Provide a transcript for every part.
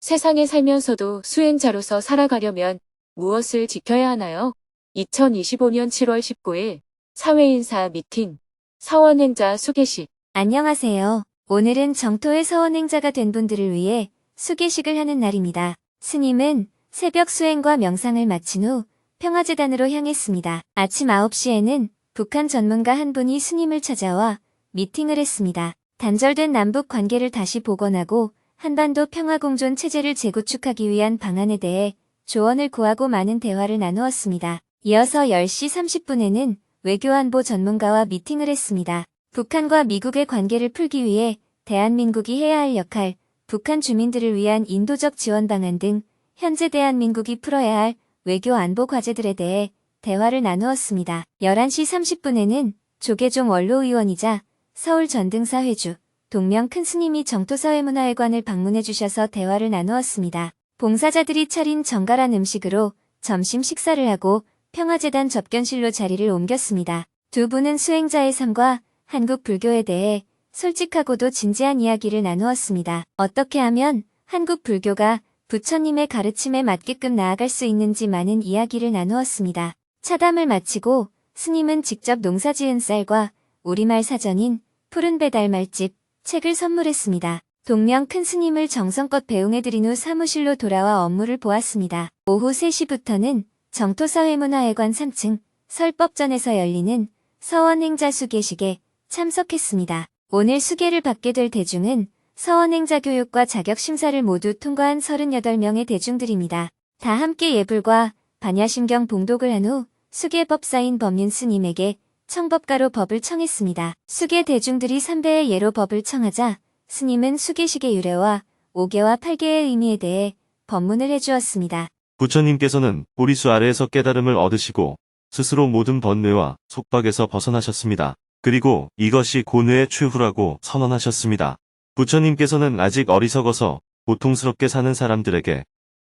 세상에 살면서도 수행자로서 살아가려면 무엇을 지켜야 하나요? 2025년 7월 19일 사회인사 미팅 서원행자 수계식 안녕하세요. 오늘은 정토의 서원행자가 된 분들을 위해 수계식을 하는 날입니다. 스님은 새벽 수행과 명상을 마친 후 평화재단으로 향했습니다. 아침 9시에는 북한 전문가 한 분이 스님을 찾아와 미팅을 했습니다. 단절된 남북 관계를 다시 복원하고 한반도 평화공존 체제를 재구축하기 위한 방안에 대해 조언을 구하고 많은 대화를 나누었습니다. 이어서 10시 30분에는 외교안보 전문가와 미팅을 했습니다. 북한과 미국의 관계를 풀기 위해 대한민국이 해야 할 역할, 북한 주민들을 위한 인도적 지원 방안 등 현재 대한민국이 풀어야 할 외교 안보 과제들에 대해 대화를 나누었습니다. 11시 30분에는 조계종 원로의원이자 서울 전등사 회주, 동명 큰 스님이 정토사회문화회관을 방문해 주셔서 대화를 나누었습니다. 봉사자들이 차린 정갈한 음식으로 점심 식사를 하고 평화재단 접견실로 자리를 옮겼습니다. 두 분은 수행자의 삶과 한국 불교에 대해 솔직하고도 진지한 이야기를 나누었습니다. 어떻게 하면 한국 불교가 부처님의 가르침에 맞게끔 나아갈 수 있는지 많은 이야기를 나누었습니다. 차담을 마치고 스님은 직접 농사지은 쌀과 우리말 사전인 푸른 배달 말집 책을 선물했습니다. 동명 큰 스님을 정성껏 배웅해드린 후 사무실로 돌아와 업무를 보았습니다. 오후 3시부터는 정토사회문화회관 3층 설법전에서 열리는 서원행자 수 계식에 참석했습니다. 오늘 수계를 받게 될 대중은 서원행자 교육과 자격 심사를 모두 통과한 38명의 대중들입니다. 다 함께 예불과 반야심경 봉독을 한 후 수계법사인 법륜 스님에게 청법가로 법을 청했습니다. 수계 대중들이 3배의 예로 법을 청하자 스님은 수계식의 유래와 5개와 8개의 의미에 대해 법문을 해주었습니다. 부처님께서는 보리수 아래에서 깨달음을 얻으시고 스스로 모든 번뇌와 속박에서 벗어나셨습니다. 그리고 이것이 고뇌의 최후라고 선언하셨습니다. 부처님께서는 아직 어리석어서 고통스럽게 사는 사람들에게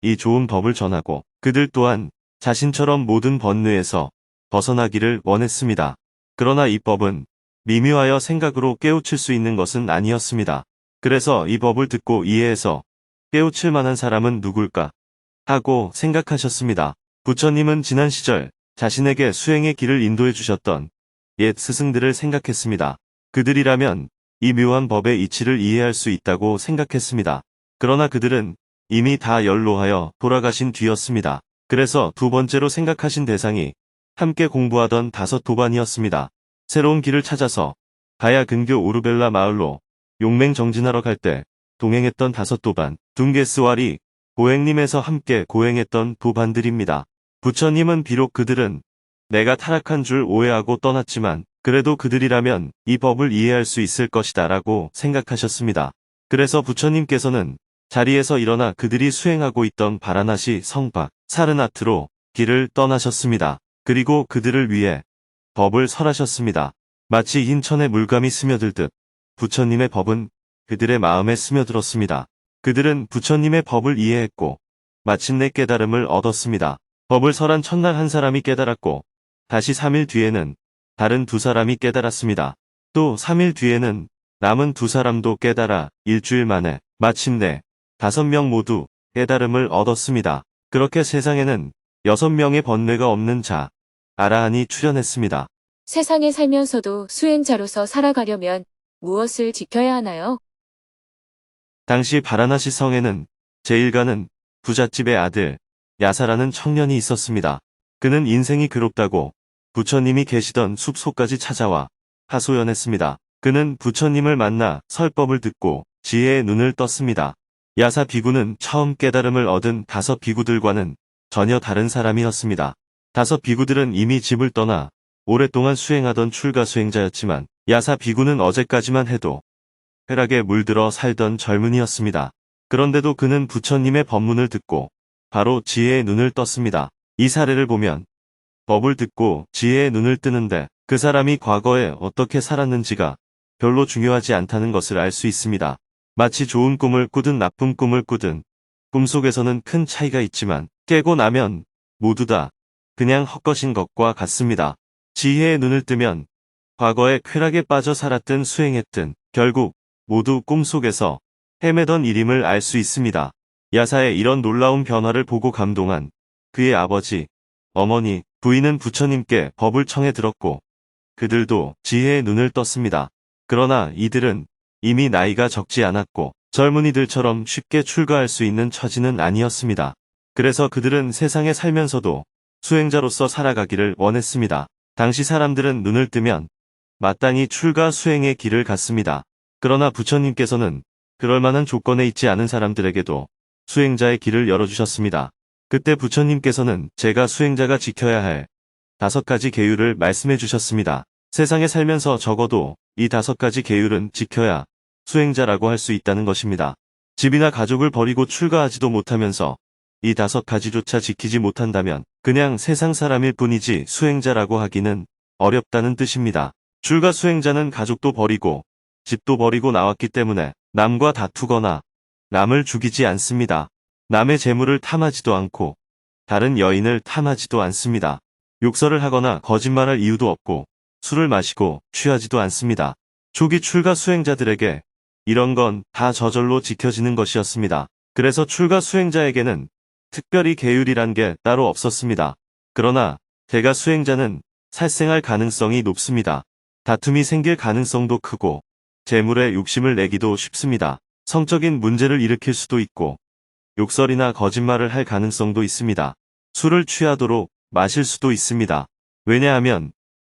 이 좋은 법을 전하고 그들 또한 자신처럼 모든 번뇌에서 벗어나기를 원했습니다. 그러나 이 법은 미묘하여 생각으로 깨우칠 수 있는 것은 아니었습니다. 그래서 이 법을 듣고 이해해서 깨우칠 만한 사람은 누굴까 하고 생각하셨습니다. 부처님은 지난 시절 자신에게 수행의 길을 인도해 주셨던 옛 스승들을 생각했습니다. 그들이라면 이 묘한 법의 이치를 이해할 수 있다고 생각했습니다. 그러나 그들은 이미 다 연로하여 돌아가신 뒤였습니다. 그래서 두 번째로 생각하신 대상이 함께 공부하던 다섯 도반이었습니다. 새로운 길을 찾아서 가야 근교 오르벨라 마을로 용맹 정진하러 갈 때 동행했던 다섯 도반, 둥게스와리, 고행님에서 함께 고행했던 도반들입니다. 부처님은 비록 그들은 내가 타락한 줄 오해하고 떠났지만 그래도 그들이라면 이 법을 이해할 수 있을 것이다 라고 생각하셨습니다. 그래서 부처님께서는 자리에서 일어나 그들이 수행하고 있던 바라나시 성박, 사르나트로 길을 떠나셨습니다. 그리고 그들을 위해 법을 설하셨습니다. 마치 흰 천에 물감이 스며들듯 부처님의 법은 그들의 마음에 스며들었습니다. 그들은 부처님의 법을 이해했고 마침내 깨달음을 얻었습니다. 법을 설한 첫날 한 사람이 깨달았고 다시 3일 뒤에는 다른 두 사람이 깨달았습니다. 또 3일 뒤에는 남은 두 사람도 깨달아 일주일 만에 마침내 다섯 명 모두 깨달음을 얻었습니다. 그렇게 세상에는 여섯 명의 번뇌가 없는 자, 아라한이 출현했습니다. 세상에 살면서도 수행자로서 살아가려면 무엇을 지켜야 하나요? 당시 바라나시 성에는 제1가는 부잣집의 아들 야사라는 청년이 있었습니다. 그는 인생이 괴롭다고 부처님이 계시던 숲속까지 찾아와 하소연했습니다. 그는 부처님을 만나 설법을 듣고 지혜의 눈을 떴습니다. 야사 비구는 처음 깨달음을 얻은 다섯 비구들과는 전혀 다른 사람이었습니다. 다섯 비구들은 이미 집을 떠나 오랫동안 수행하던 출가 수행자였지만 야사 비구는 어제까지만 해도 쾌락에 물들어 살던 젊은이였습니다. 그런데도 그는 부처님의 법문을 듣고 바로 지혜의 눈을 떴습니다. 이 사례를 보면 법을 듣고 지혜의 눈을 뜨는데 그 사람이 과거에 어떻게 살았는지가 별로 중요하지 않다는 것을 알 수 있습니다. 마치 좋은 꿈을 꾸든 나쁜 꿈을 꾸든 꿈속에서는 큰 차이가 있지만 깨고 나면 모두 다 그냥 헛것인 것과 같습니다. 지혜의 눈을 뜨면 과거에 쾌락에 빠져 살았든 수행했든 결국 모두 꿈속에서 헤매던 일임을 알 수 있습니다. 야사의 이런 놀라운 변화를 보고 감동한 그의 아버지, 어머니, 부인은 부처님께 법을 청해 들었고 그들도 지혜의 눈을 떴습니다. 그러나 이들은 이미 나이가 적지 않았고 젊은이들처럼 쉽게 출가할 수 있는 처지는 아니었습니다. 그래서 그들은 세상에 살면서도 수행자로서 살아가기를 원했습니다. 당시 사람들은 눈을 뜨면 마땅히 출가 수행의 길을 갔습니다. 그러나 부처님께서는 그럴 만한 조건에 있지 않은 사람들에게도 수행자의 길을 열어주셨습니다. 그때 부처님께서는 제가 수행자가 지켜야 할 다섯 가지 계율을 말씀해 주셨습니다. 세상에 살면서 적어도 이 다섯 가지 계율은 지켜야 수행자라고 할 수 있다는 것입니다. 집이나 가족을 버리고 출가하지도 못하면서 이 다섯 가지조차 지키지 못한다면 그냥 세상 사람일 뿐이지 수행자라고 하기는 어렵다는 뜻입니다. 출가 수행자는 가족도 버리고 집도 버리고 나왔기 때문에 남과 다투거나 남을 죽이지 않습니다. 남의 재물을 탐하지도 않고 다른 여인을 탐하지도 않습니다. 욕설을 하거나 거짓말할 이유도 없고 술을 마시고 취하지도 않습니다. 초기 출가 수행자들에게 이런 건 다 저절로 지켜지는 것이었습니다. 그래서 출가 수행자에게는 특별히 계율이란 게 따로 없었습니다. 그러나 대가 수행자는 살생할 가능성이 높습니다. 다툼이 생길 가능성도 크고 재물에 욕심을 내기도 쉽습니다. 성적인 문제를 일으킬 수도 있고 욕설이나 거짓말을 할 가능성도 있습니다. 술을 취하도록 마실 수도 있습니다. 왜냐하면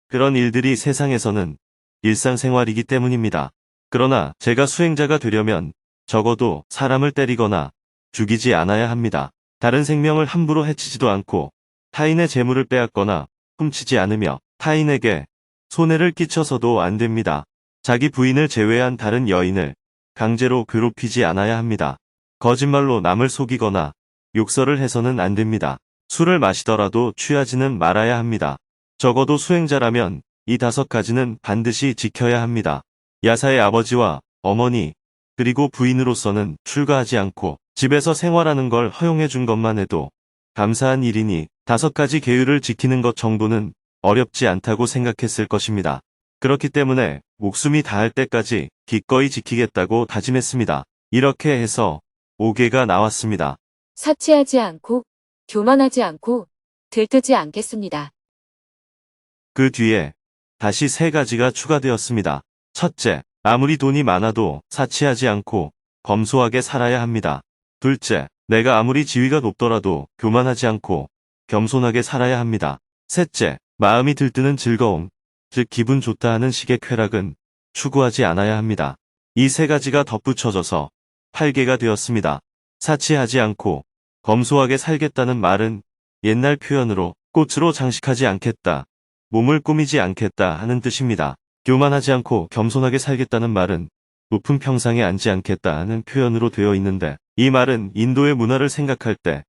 그런 일들이 세상에서는 일상생활이기 때문입니다. 그러나 제가 수행자가 되려면 적어도 사람을 때리거나 죽이지 않아야 합니다. 다른 생명을 함부로 해치지도 않고 타인의 재물을 빼앗거나 훔치지 않으며 타인에게 손해를 끼쳐서도 안 됩니다. 자기 부인을 제외한 다른 여인을 강제로 괴롭히지 않아야 합니다. 거짓말로 남을 속이거나 욕설을 해서는 안 됩니다. 술을 마시더라도 취하지는 말아야 합니다. 적어도 수행자라면 이 다섯 가지는 반드시 지켜야 합니다. 야사의 아버지와 어머니, 그리고 부인으로서는 출가하지 않고 집에서 생활하는 걸 허용해 준 것만 해도 감사한 일이니 다섯 가지 계율을 지키는 것 정도는 어렵지 않다고 생각했을 것입니다. 그렇기 때문에 목숨이 닿을 때까지 기꺼이 지키겠다고 다짐했습니다. 이렇게 해서 5개가 나왔습니다. 사치하지 않고, 교만하지 않고, 들뜨지 않겠습니다. 그 뒤에 다시 세 가지가 추가되었습니다. 첫째, 아무리 돈이 많아도 사치하지 않고 검소하게 살아야 합니다. 둘째, 내가 아무리 지위가 높더라도 교만하지 않고 겸손하게 살아야 합니다. 셋째, 마음이 들뜨는 즐거움, 즉 기분 좋다 하는 식의 쾌락은 추구하지 않아야 합니다. 이 세 가지가 덧붙여져서 8개가 되었습니다. 사치하지 않고 검소하게 살겠다는 말은 옛날 표현으로 꽃으로 장식하지 않겠다, 몸을 꾸미지 않겠다 하는 뜻입니다. 교만하지 않고 겸손하게 살겠다는 말은 높은 평상에 앉지 않겠다 하는 표현으로 되어 있는데 이 말은 인도의 문화를 생각할 때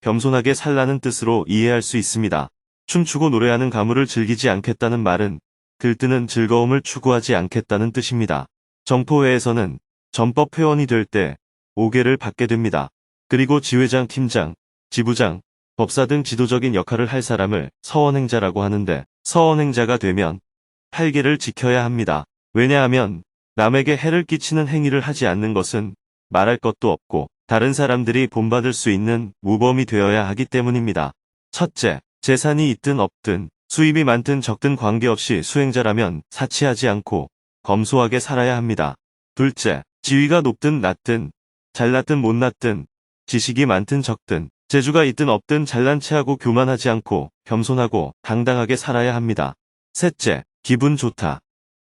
겸손하게 살라는 뜻으로 이해할 수 있습니다. 춤추고 노래하는 가물을 즐기지 않겠다는 말은 들뜨는 즐거움을 추구하지 않겠다는 뜻입니다. 정포회에서는 전법 회원이 될 때 5개를 받게 됩니다. 그리고 지회장, 팀장, 지부장, 법사 등 지도적인 역할을 할 사람을 서원행자라고 하는데 서원행자가 되면 8개를 지켜야 합니다. 왜냐하면 남에게 해를 끼치는 행위를 하지 않는 것은 말할 것도 없고 다른 사람들이 본받을 수 있는 무범이 되어야 하기 때문입니다. 첫째, 재산이 있든 없든 수입이 많든 적든 관계없이 수행자라면 사치하지 않고 검소하게 살아야 합니다. 둘째, 지위가 높든 낮든 잘났든 못났든 지식이 많든 적든 재주가 있든 없든 잘난 체하고 교만하지 않고 겸손하고 당당하게 살아야 합니다. 셋째, 기분 좋다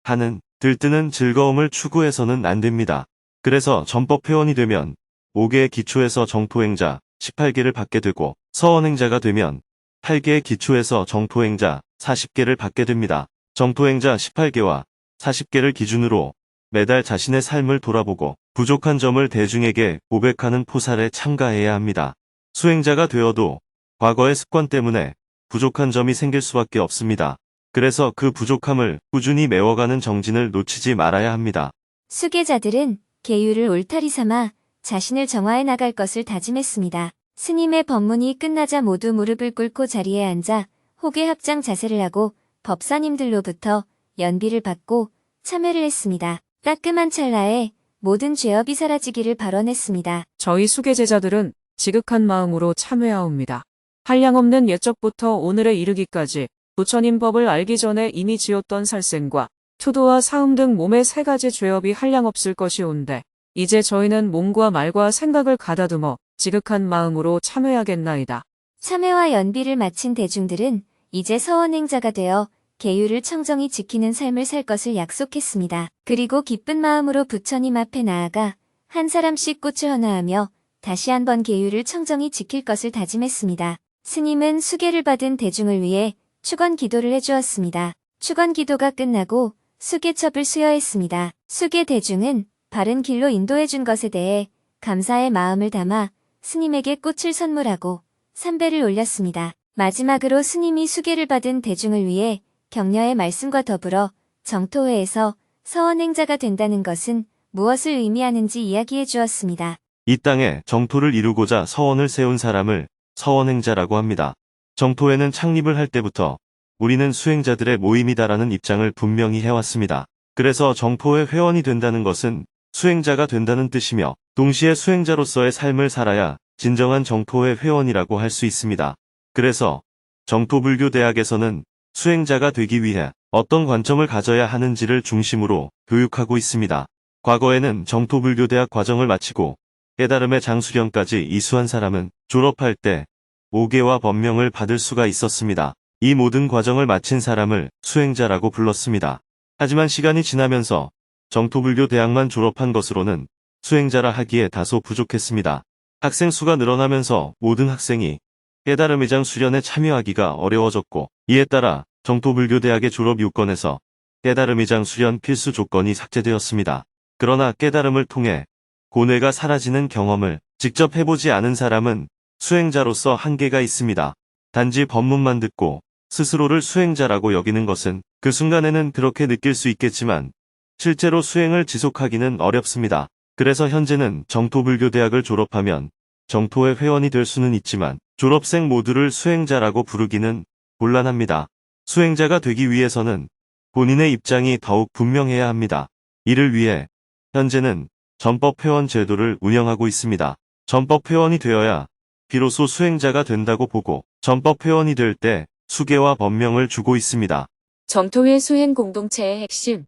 하는 들뜨는 즐거움을 추구해서는 안 됩니다. 그래서 전법 회원이 되면 5개의 기초에서 정토행자 18개를 받게 되고 서원행자가 되면 8개의 기초에서 정토행자 40개를 받게 됩니다. 정토행자 18개와 40개를 기준으로 매달 자신의 삶을 돌아보고 부족한 점을 대중에게 고백하는 포살에 참가해야 합니다. 수행자가 되어도 과거의 습관 때문에 부족한 점이 생길 수밖에 없습니다. 그래서 그 부족함을 꾸준히 메워가는 정진을 놓치지 말아야 합니다. 수계자들은 계율을 올타리 삼아 자신을 정화해 나갈 것을 다짐했습니다. 스님의 법문이 끝나자 모두 무릎을 꿇고 자리에 앉아 호계 합장 자세를 하고 법사님들로부터 연비를 받고 참회를 했습니다. 따끔한 찰나에 모든 죄업이 사라지기를 발언했습니다. 저희 수계 제자들은 지극한 마음으로 참회하옵니다. 한량없는 옛적부터 오늘에 이르기까지 부처님 법을 알기 전에 이미 지었던 살생과 투도와 사음 등 몸의 세 가지 죄업이 한량없을 것이온데 이제 저희는 몸과 말과 생각을 가다듬어 지극한 마음으로 참회하겠나이다. 참회와 연비를 마친 대중들은 이제 서원행자가 되어 계율을 청정히 지키는 삶을 살 것을 약속했습니다. 그리고 기쁜 마음으로 부처님 앞에 나아가 한 사람씩 꽃을 헌화하며 다시 한번 계율을 청정히 지킬 것을 다짐했습니다. 스님은 수계를 받은 대중을 위해 축원 기도를 해주었습니다. 축원 기도가 끝나고 수계첩을 수여했습니다. 수계 대중은 바른 길로 인도해준 것에 대해 감사의 마음을 담아 스님에게 꽃을 선물하고 삼배를 올렸습니다. 마지막으로 스님이 수계를 받은 대중을 위해 격려의 말씀과 더불어 정토회에서 서원행자가 된다는 것은 무엇을 의미하는지 이야기해 주었습니다. 이 땅에 정토를 이루고자 서원을 세운 사람을 서원행자라고 합니다. 정토회는 창립을 할 때부터 우리는 수행자들의 모임이다라는 입장을 분명히 해왔습니다. 그래서 정토회 회원이 된다는 것은 수행자가 된다는 뜻이며 동시에 수행자로서의 삶을 살아야 진정한 정토회 회원이라고 할 수 있습니다. 그래서 정토불교대학에서는 수행자가 되기 위해 어떤 관점을 가져야 하는지를 중심으로 교육하고 있습니다. 과거에는 정토불교대학 과정을 마치고 깨달음의 장수련까지 이수한 사람은 졸업할 때 5개와 법명을 받을 수가 있었습니다. 이 모든 과정을 마친 사람을 수행자라고 불렀습니다. 하지만 시간이 지나면서 정토불교 대학만 졸업한 것으로는 수행자라 하기에 다소 부족했습니다. 학생 수가 늘어나면서 모든 학생이 깨달음의 장 수련에 참여하기가 어려워졌고 이에 따라 정토불교 대학의 졸업 요건에서 깨달음의 장 수련 필수 조건이 삭제되었습니다. 그러나 깨달음을 통해 고뇌가 사라지는 경험을 직접 해보지 않은 사람은 수행자로서 한계가 있습니다. 단지 법문만 듣고 스스로를 수행자라고 여기는 것은 그 순간에는 그렇게 느낄 수 있겠지만 실제로 수행을 지속하기는 어렵습니다. 그래서 현재는 정토불교대학을 졸업하면 정토의 회원이 될 수는 있지만 졸업생 모두를 수행자라고 부르기는 곤란합니다. 수행자가 되기 위해서는 본인의 입장이 더욱 분명해야 합니다. 이를 위해 현재는 전법회원 제도를 운영하고 있습니다. 전법회원이 되어야 비로소 수행자가 된다고 보고 전법회원이 될 때 수계와 법명을 주고 있습니다. 정토회 수행 공동체의 핵심,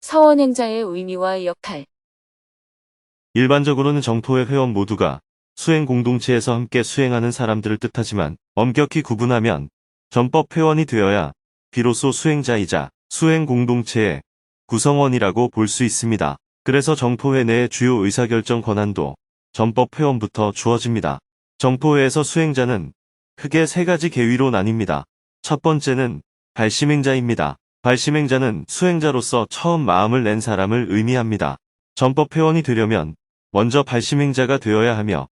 서원행자의 의미와 역할, 일반적으로는 정토회 회원 모두가 수행 공동체에서 함께 수행하는 사람들을 뜻하지만 엄격히 구분하면 전법 회원이 되어야 비로소 수행자이자 수행 공동체의 구성원이라고 볼 수 있습니다. 그래서 정토회 내의 주요 의사결정 권한도 전법 회원부터 주어집니다. 정토회에서 수행자는 크게 세 가지 계위로 나뉩니다. 첫 번째는 발심행자입니다. 발심행자는 수행자로서 처음 마음을 낸 사람을 의미합니다. 전법 회원이 되려면 먼저 발심행자가 되어야 하며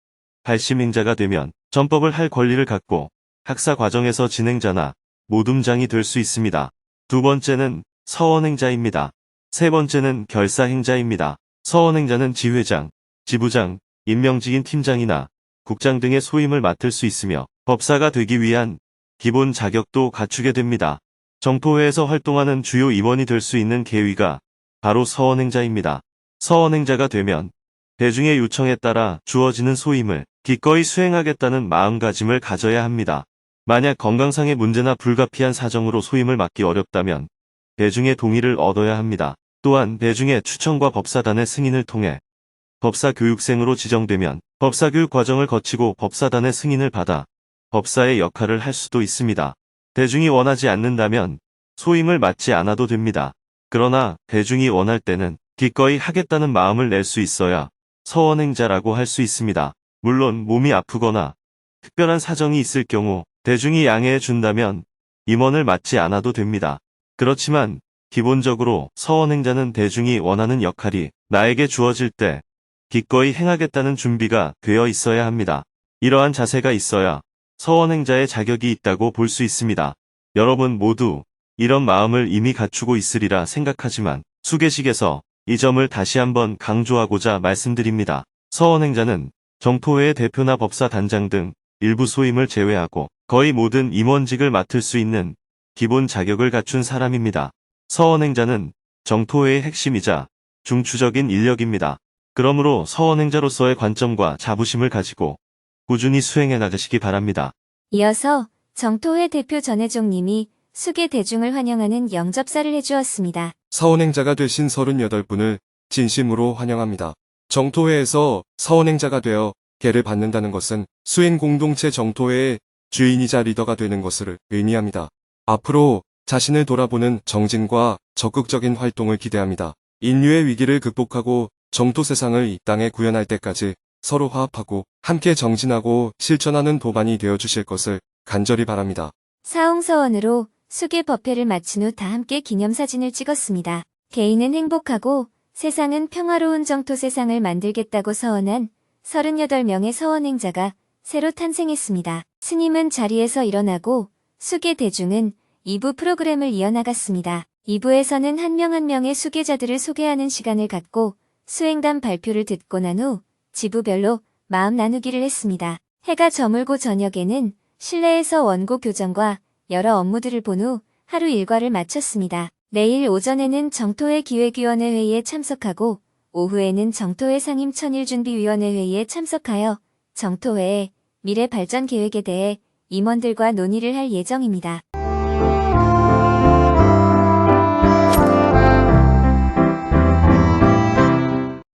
발심행자가 되면 전법을 할 권리를 갖고 학사 과정에서 진행자나 모둠장이 될 수 있습니다. 두 번째는 서원행자입니다. 세 번째는 결사행자입니다. 서원행자는 지회장, 지부장, 임명직인 팀장이나 국장 등의 소임을 맡을 수 있으며 법사가 되기 위한 기본 자격도 갖추게 됩니다. 정토회에서 활동하는 주요 임원이 될 수 있는 계위가 바로 서원행자입니다. 서원행자가 되면 대중의 요청에 따라 주어지는 소임을 기꺼이 수행하겠다는 마음가짐을 가져야 합니다. 만약 건강상의 문제나 불가피한 사정으로 소임을 맡기 어렵다면 대중의 동의를 얻어야 합니다. 또한 대중의 추천과 법사단의 승인을 통해 법사 교육생으로 지정되면 법사 교육 과정을 거치고 법사단의 승인을 받아 법사의 역할을 할 수도 있습니다. 대중이 원하지 않는다면 소임을 맡지 않아도 됩니다. 그러나 대중이 원할 때는 기꺼이 하겠다는 마음을 낼 수 있어야 서원행자라고 할 수 있습니다. 물론 몸이 아프거나 특별한 사정이 있을 경우 대중이 양해해 준다면 임원을 맡지 않아도 됩니다. 그렇지만 기본적으로 서원행자는 대중이 원하는 역할이 나에게 주어질 때 기꺼이 행하겠다는 준비가 되어 있어야 합니다. 이러한 자세가 있어야 서원행자의 자격이 있다고 볼 수 있습니다. 여러분 모두 이런 마음을 이미 갖추고 있으리라 생각하지만 수계식에서 이 점을 다시 한번 강조하고자 말씀드립니다. 서원행자는 정토회의 대표나 법사 단장 등 일부 소임을 제외하고 거의 모든 임원직을 맡을 수 있는 기본 자격을 갖춘 사람입니다. 서원행자는 정토회의 핵심이자 중추적인 인력입니다. 그러므로 서원행자로서의 관점과 자부심을 가지고 꾸준히 수행해 나가시기 바랍니다. 이어서 정토회 대표 전혜종님이 수계 대중을 환영하는 영접사를 해주었습니다. 사원행자가 되신 38분을 진심으로 환영합니다. 정토회에서 사원행자가 되어 계를 받는다는 것은 수행 공동체 정토회의 주인이자 리더가 되는 것을 의미합니다. 앞으로 자신을 돌아보는 정진과 적극적인 활동을 기대합니다. 인류의 위기를 극복하고 정토 세상을 이 땅에 구현할 때까지 서로 화합하고 함께 정진하고 실천하는 도반이 되어 주실 것을 간절히 바랍니다. 사홍서원으로 수계 법회를 마친 후 다 함께 기념사진을 찍었습니다. 개인은 행복하고 세상은 평화로운 정토 세상을 만들겠다고 서원한 38명의 서원행자가 새로 탄생했습니다. 스님은 자리에서 일어나고 수계 대중은 2부 프로그램을 이어나갔습니다. 2부에서는 한 명 한 명의 수계자들을 소개하는 시간을 갖고 수행단 발표를 듣고 난 후 지부별로 마음 나누기를 했습니다. 해가 저물고 저녁에는 실내에서 원고 교정과 여러 업무들을 본 후 하루 일과를 마쳤습니다. 내일 오전에는 정토회 기획위원회 회의에 참석하고 오후에는 정토회 상임 천일준비위원회 회의에 참석하여 정토회의 미래 발전 계획에 대해 임원들과 논의를 할 예정입니다.